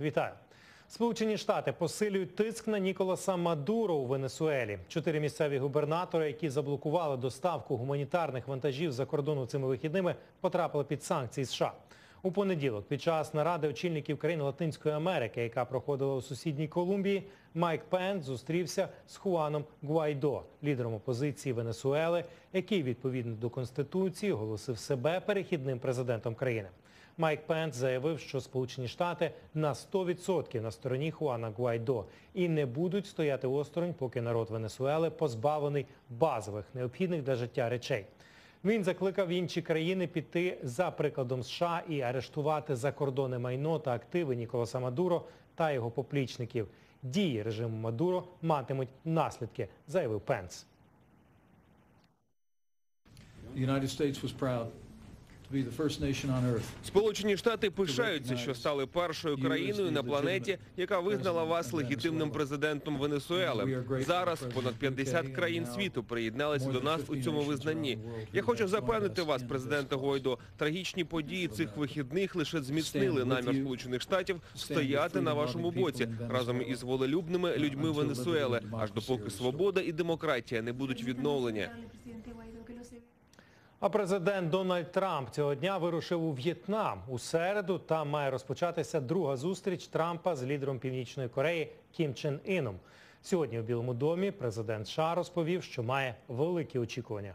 Вітаю. Сполучені Штати посилюють тиск на Ніколаса Мадуро у Венесуелі. Чотири місцеві губернатори, які заблокували доставку гуманітарних вантажів за кордону цими вихідними, потрапили під санкції США. У понеділок, під час наради очільників країн Латинської Америки, яка проходила у сусідній Колумбії, Майк Пенс зустрівся з Хуаном Гуайдо, лідером опозиції Венесуели, який відповідно до конституції оголосив себе перехідним президентом країни. Майк Пенс заявив, що Сполучені Штати на 100% на стороні Хуана Гуайдо і не будуть стояти осторонь, поки народ Венесуели позбавлений базових необхідних для життя речей. Він закликав інші країни піти за прикладом США і арештувати закордонне майно та активи Ніколаса Мадуро та його поплічників. Дії режиму Мадуро матимуть наслідки, заявив Пенс. The United States was proud Сполучені Штати пишаються, що стали першою країною на планеті, яка визнала вас легітимним президентом Венесуели. Зараз понад 50 країн світу приєдналися до нас у цьому визнанні. Я хочу запевнити вас, президенте Гойдо, трагічні події цих вихідних лише зміцнили намір Сполучених Штатів стояти на вашому боці разом із волелюбними людьми Венесуели, аж допоки свобода і демократія не будуть відновлені. А президент Дональд Трамп цього дня вирушив у В'єтнам. У середу там має розпочатися друга зустріч Трампа з лідером Північної Кореї Кім Чен Іном. Сьогодні у Білому домі президент США розповів, що має великі очікування.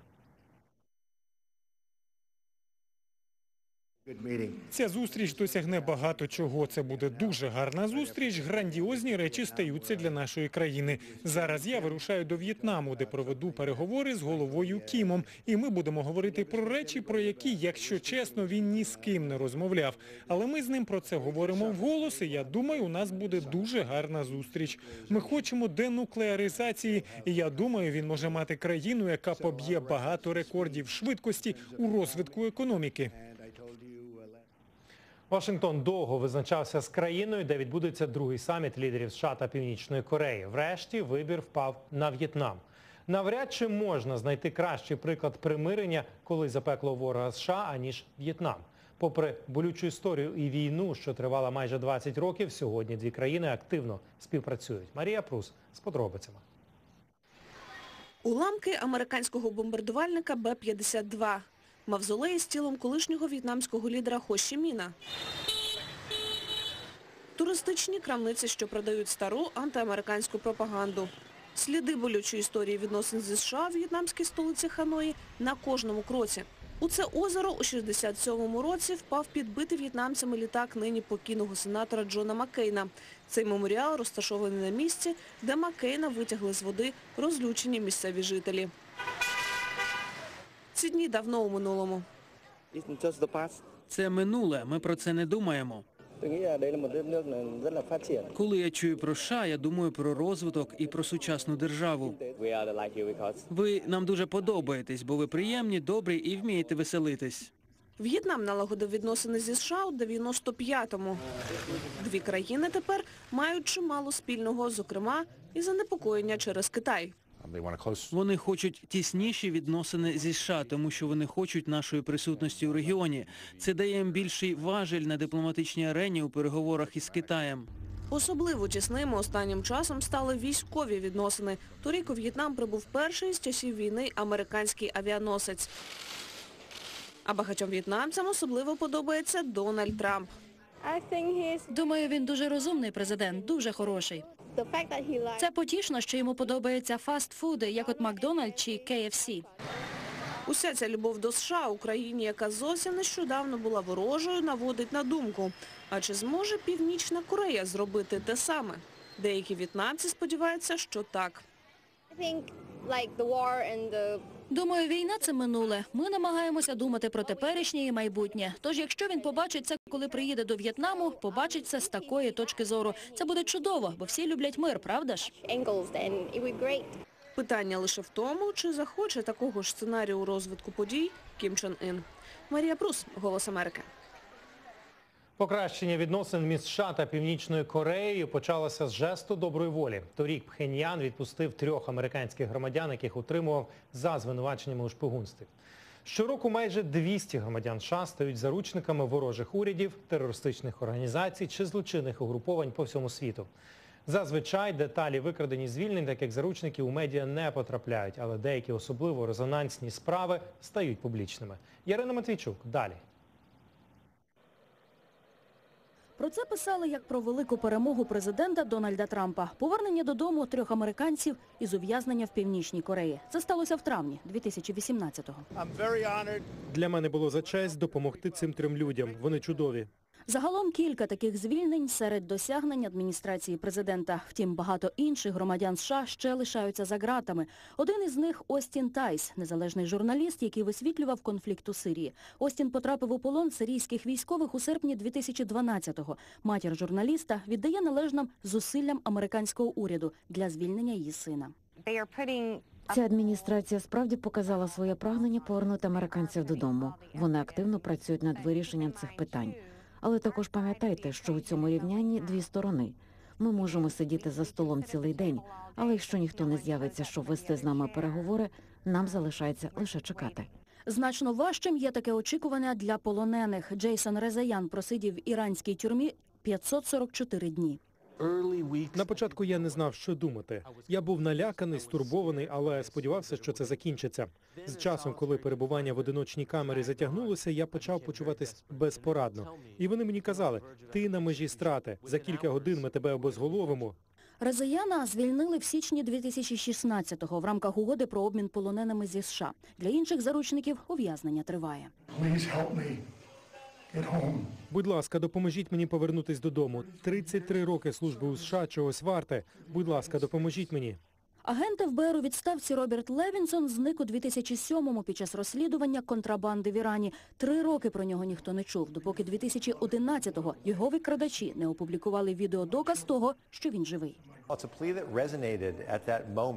Ця зустріч досягне багато чого. Це буде дуже гарна зустріч. Грандіозні речі стаються для нашої країни. Зараз я вирушаю до В'єтнаму, де проведу переговори з головою Кімом. І ми будемо говорити про речі, про які, якщо чесно, він ні з ким не розмовляв. Але ми з ним про це говоримо вголос. І я думаю, у нас буде дуже гарна зустріч. Ми хочемо денуклеаризації, і я думаю, він може мати країну, яка поб'є багато рекордів швидкості у розвитку економіки. Вашингтон довго визначався з країною, де відбудеться другий саміт лідерів США та Північної Кореї. Врешті вибір впав на В'єтнам. Навряд чи можна знайти кращий приклад примирення, коли запекло ворога США, аніж В'єтнам. Попри болючу історію і війну, що тривала майже 20 років, сьогодні дві країни активно співпрацюють. Марія Прус з подробицями. Уламки американського бомбардувальника Б-52. Мавзолей з тілом колишнього в'єтнамського лідера Хо Міна. Туристичні крамниці, що продають стару антиамериканську пропаганду. Сліди болючої історії відносин зі США в в'єтнамській столиці Ханої на кожному кроці. У це озеро у 67-му році впав підбитий в'єтнамцями літак нині покійного сенатора Джона Маккейна. Цей меморіал розташований на місці, де Маккейна витягли з води розлючені місцеві жителі. Ці дні давно у минулому. Це минуле, ми про це не думаємо. Коли я чую про США, я думаю про розвиток і про сучасну державу. Ви нам дуже подобаєтесь, бо ви приємні, добрі і вмієте веселитись. В'єтнам налагодив відносини зі США у 95-му. Дві країни тепер мають чимало спільного, зокрема і занепокоєння через Китай. Вони хочуть тісніші відносини зі США, тому що вони хочуть нашої присутності у регіоні. Це дає їм більший важель на дипломатичній арені у переговорах із Китаєм. Особливо тісними останнім часом стали військові відносини. Торік у В'єтнам прибув перший з часів війни американський авіаносець. А багатьом в'єтнамцям особливо подобається Дональд Трамп. Думаю, він дуже розумний президент, дуже хороший. Це потішно, що йому подобаються фастфуди, як от Макдональд чи KFC. Уся ця любов до США Україні, яка зовсім нещодавно була ворожою, наводить на думку. А чи зможе Північна Корея зробити те саме? Деякі в'єтнамці сподіваються, що так. Думаю, війна це минуле. Ми намагаємося думати про теперішнє і майбутнє. Тож, якщо він побачить це, коли приїде до В'єтнаму, побачить це з такої точки зору. Це буде чудово, бо всі люблять мир, правда ж? Питання лише в тому, чи захоче такого ж сценарію розвитку подій Кім Чен Ін. Марія Прус, Голос Америки. Покращення відносин між США та Північною Кореєю почалося з жесту доброї волі. Торік Пхеньян відпустив трьох американських громадян, яких утримував за звинуваченнями у шпигунстві. Щороку майже 200 громадян США стають заручниками ворожих урядів, терористичних організацій чи злочинних угруповань по всьому світу. Зазвичай деталі викрадені звільнень таких заручників у медіа не потрапляють, але деякі особливо резонансні справи стають публічними. Ярина Матвійчук, далі. Про це писали як про велику перемогу президента Дональда Трампа. Повернення додому трьох американців із ув'язнення в Північній Кореї. Це сталося в травні 2018-го. Для мене було за честь допомогти цим трьом людям. Вони чудові. Загалом кілька таких звільнень серед досягнень адміністрації президента. Втім, багато інших громадян США ще лишаються за ґратами. Один із них – Остін Тайс, незалежний журналіст, який висвітлював конфлікт у Сирії. Остін потрапив у полон сирійських військових у серпні 2012-го. Матір журналіста віддає належним зусиллям американського уряду для звільнення її сина. Ця адміністрація справді показала своє прагнення повернути американців додому. Вони активно працюють над вирішенням цих питань. Але також пам'ятайте, що у цьому рівнянні дві сторони. Ми можемо сидіти за столом цілий день, але якщо ніхто не з'явиться, щоб вести з нами переговори, нам залишається лише чекати. Значно важчим є таке очікування для полонених. Джейсон Резаян просидів в іранській тюрмі 544 дні. На початку я не знав, що думати. Я був наляканий, стурбований, але сподівався, що це закінчиться. З часом, коли перебування в одиночній камері затягнулося, я почав почуватись безпорадно. І вони мені казали, ти на межі страти, за кілька годин ми тебе обезголовимо. Резаяна звільнили в січні 2016-го в рамках угоди про обмін полоненими зі США. Для інших заручників ув'язнення триває. Будь ласка, допоможіть мені повернутись додому. 33 роки служби у США чогось варте. Будь ласка, допоможіть мені. Агент ФБР у відставці Роберт Левінсон зник у 2007-му під час розслідування контрабанди в Ірані. Три роки про нього ніхто не чув, допоки 2011-го його викрадачі не опублікували відеодоказ того, що він живий.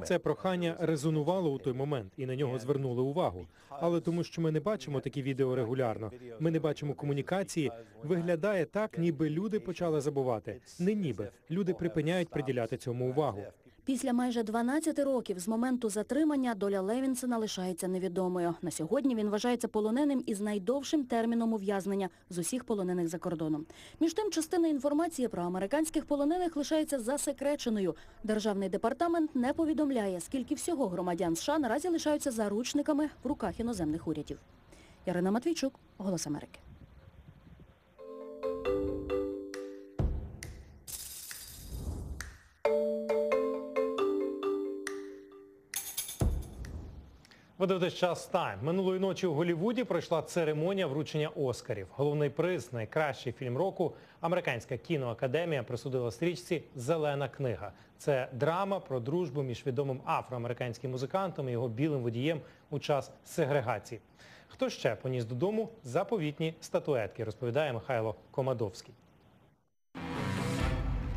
Це прохання резонувало у той момент, і на нього звернули увагу. Але тому, що ми не бачимо такі відео регулярно, ми не бачимо комунікації, виглядає так, ніби люди почали забувати. Не ніби. Люди припиняють приділяти цьому увагу. Після майже 12 років з моменту затримання доля Левінсона лишається невідомою. На сьогодні він вважається полоненим із найдовшим терміном ув'язнення з усіх полонених за кордоном. Між тим, частина інформації про американських полонених лишається засекреченою. Державний департамент не повідомляє, скільки всього громадян США наразі лишаються заручниками в руках іноземних урядів. Ярина Матвійчук, Голос Америки. Ви дивитесь час тайм. Минулої ночі у Голлівуді пройшла церемонія вручення Оскарів. Головний приз, найкращий фільм року, американська кіноакадемія присудила стрічці Зелена книга. Це драма про дружбу між відомим афроамериканським музикантом і його білим водієм у час сегрегації. Хто ще поніс додому заповітні статуетки, розповідає Михайло Комадовський.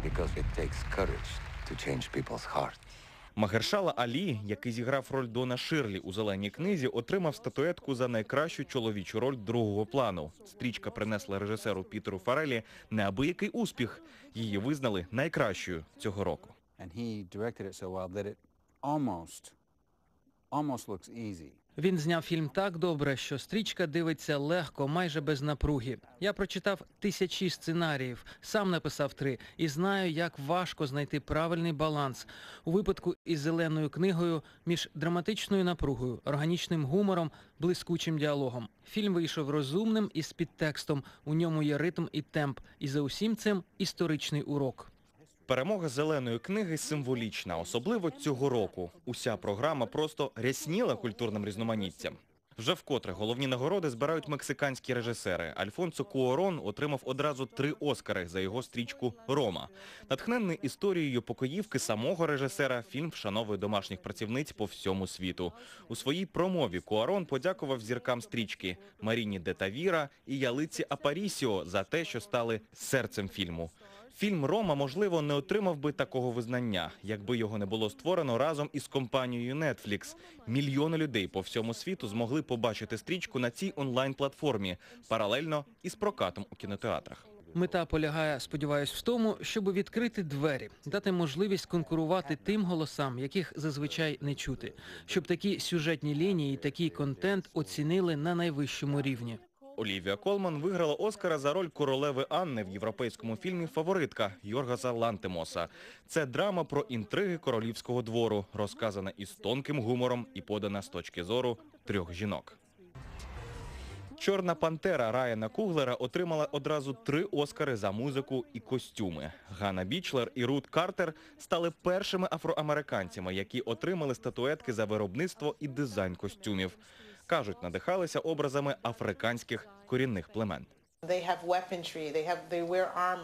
Because it takes courage to change people's hearts. Магершала Алі, який зіграв роль Дона Ширлі у «Зеленій книзі», отримав статуетку за найкращу чоловічу роль другого плану. Стрічка принесла режисеру Пітеру Фарелі неабиякий успіх. Її визнали найкращою цього року. Він зняв фільм так добре, що стрічка дивиться легко, майже без напруги. Я прочитав тисячі сценаріїв, сам написав три і знаю, як важко знайти правильний баланс у випадку із зеленою книгою між драматичною напругою, органічним гумором, блискучим діалогом. Фільм вийшов розумним і з підтекстом. У ньому є ритм і темп. І за усім цим історичний урок. Перемога зеленої книги символічна, особливо цього року. Уся програма просто рясніла культурним різноманіттям. Вже вкотре головні нагороди збирають мексиканські режисери. Альфонсо Куорон отримав одразу три Оскари за його стрічку «Рома». Натхненний історією покоївки самого режисера, фільм вшановує домашніх працівниць по всьому світу. У своїй промові Куарон подякував зіркам стрічки Маріні де Тавіра і Ялиці Апарісіо за те, що стали серцем фільму. Фільм Рома, можливо, не отримав би такого визнання, якби його не було створено разом із компанією Netflix. Мільйони людей по всьому світу змогли побачити стрічку на цій онлайн-платформі, паралельно із прокатом у кінотеатрах. Мета полягає, сподіваюсь, в тому, щоб відкрити двері, дати можливість конкурувати тим голосам, яких зазвичай не чути, щоб такі сюжетні лінії такий контент оцінили на найвищому рівні. Олівія Колман виграла Оскара за роль королеви Анни в європейському фільмі Фаворитка Йоргаса Лантемоса. Це драма про інтриги королівського двору, розказана із тонким гумором і подана з точки зору трьох жінок. Чорна пантера Райана Куглера отримала одразу три Оскари за музику і костюми. Ганна Бічлер і Рут Картер стали першими афроамериканцями, які отримали статуетки за виробництво і дизайн костюмів. Кажуть, надихалися образами африканських корінних племен.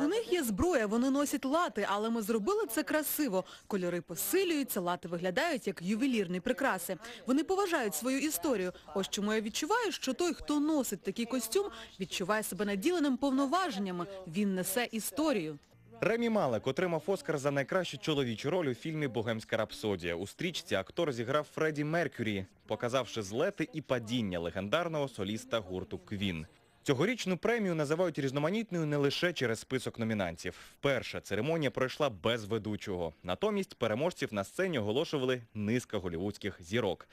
У них є зброя, вони носять лати, але ми зробили це красиво. Кольори посилюються, лати виглядають як ювелірні прикраси. Вони поважають свою історію. Ось чому я відчуваю, що той, хто носить такий костюм, відчуває себе наділеним повноваженнями. Він несе історію. Ремі Малек отримав Оскар за найкращу чоловічу роль у фільмі «Богемська рапсодія». У стрічці актор зіграв Фредді Меркюрі, показавши злети і падіння легендарного соліста гурту «Квін». Цьогорічну премію називають різноманітною не лише через список номінантів. Вперше церемонія пройшла без ведучого. Натомість переможців на сцені оголошували низка голівудських зірок.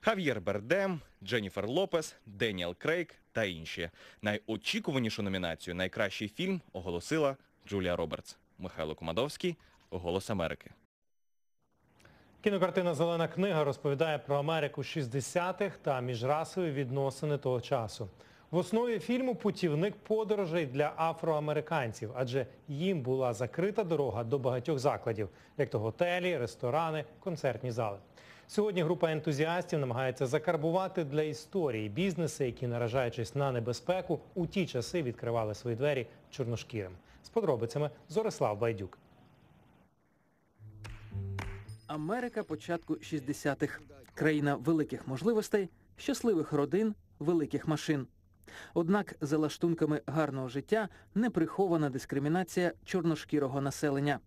Хав'єр Бердем, Дженніфер Лопес, Деніел Крейг та інші. Найочікуванішу номінацію «Найкращий фільм» оголосила Джулія Робертс. Михайло Комадовський, Голос Америки. Кінокартина Зелена книга розповідає про Америку 60-х та міжрасові відносини того часу. В основі фільму путівник подорожей для афроамериканців, адже їм була закрита дорога до багатьох закладів, як то готелі, ресторани, концертні зали. Сьогодні група ентузіастів намагається закарбувати для історії бізнеси, які, наражаючись на небезпеку, у ті часи відкривали свої двері чорношкірим. З подробицями Зорислав Байдюк. Америка початку 60-х. Країна великих можливостей, щасливих родин, великих машин. Однак за лаштунками гарного життя не прихована дискримінація чорношкірого населення.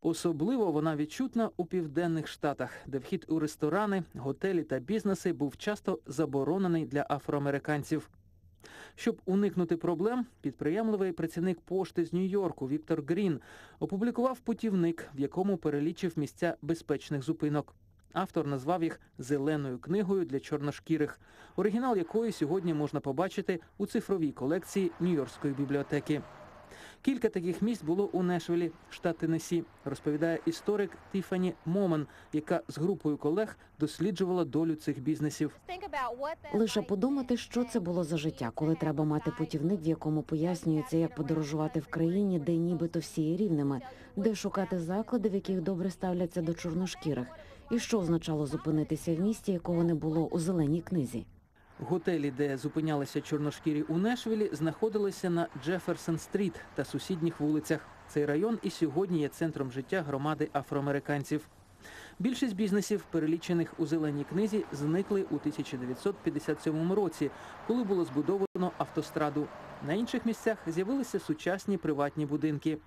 Особливо вона відчутна у південних штатах, де вхід у ресторани, готелі та бізнеси був часто заборонений для афроамериканців. Щоб уникнути проблем, підприємливий працівник пошти з Нью-Йорку Віктор Грін опублікував путівник, в якому перелічив місця безпечних зупинок. Автор назвав їх «Зеленою книгою для чорношкірих», оригінал якої сьогодні можна побачити у цифровій колекції Нью-Йоркської бібліотеки. Кілька таких місць було у Нешвілі, штат Теннессі, розповідає історик Тіфані Моман, яка з групою колег досліджувала долю цих бізнесів. Лише подумати, що це було за життя, коли треба мати путівник, в якому пояснюється, як подорожувати в країні, де нібито всі є рівними, де шукати заклади, в яких добре ставляться до чорношкірих, і що означало зупинитися в місті, якого не було у зеленій книзі. Готелі, де зупинялися чорношкірі у Нешвілі, знаходилися на Джеферсон-стріт та сусідніх вулицях. Цей район і сьогодні є центром життя громади афроамериканців. Більшість бізнесів, перелічених у зеленій книзі, зникли у 1957 році, коли було збудовано автостраду. На інших місцях з'явилися сучасні приватні будинки.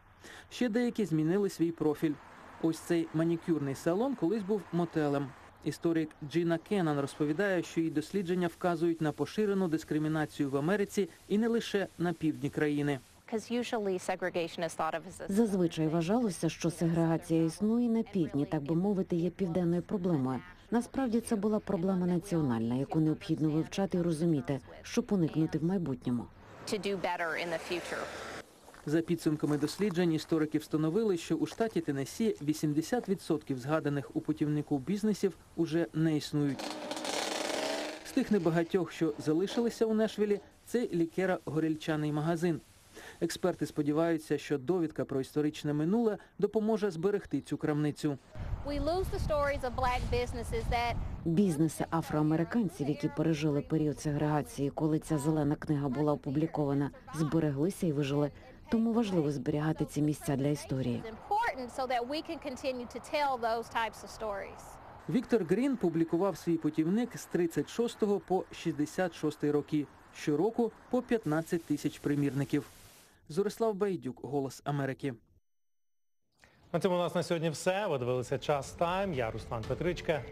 Ще деякі змінили свій профіль. Ось цей манікюрний салон колись був мотелем. Історик Джіна Кеннан розповідає, що її дослідження вказують на поширену дискримінацію в Америці і не лише на півдні країни. Зазвичай вважалося, що сегрегація існує на півдні, так би мовити, є південною проблемою. Насправді це була проблема національна, яку необхідно вивчати і розуміти, щоб уникнути в майбутньому. За підсумками досліджень історики встановили, що у штаті Теннессі 80% згаданих у путівнику бізнесів уже не існують. З тих небагатьох, що залишилися у Нешвілі, це лікера-горільчаний магазин. Експерти сподіваються, що довідка про історичне минуле допоможе зберегти цю крамницю. Бізнеси афроамериканців, які пережили період сегрегації, коли ця зелена книга була опублікована, збереглися і вижили. Тому важливо зберігати ці місця для історії. Віктор Грін публікував свій путівник з 36 по 66 роки. Щороку по 15 тисяч примірників. Зорислав Байдюк, Голос Америки. На цьому у нас на сьогодні все. Ви дивилися час тайм. Я Руслан Петричка.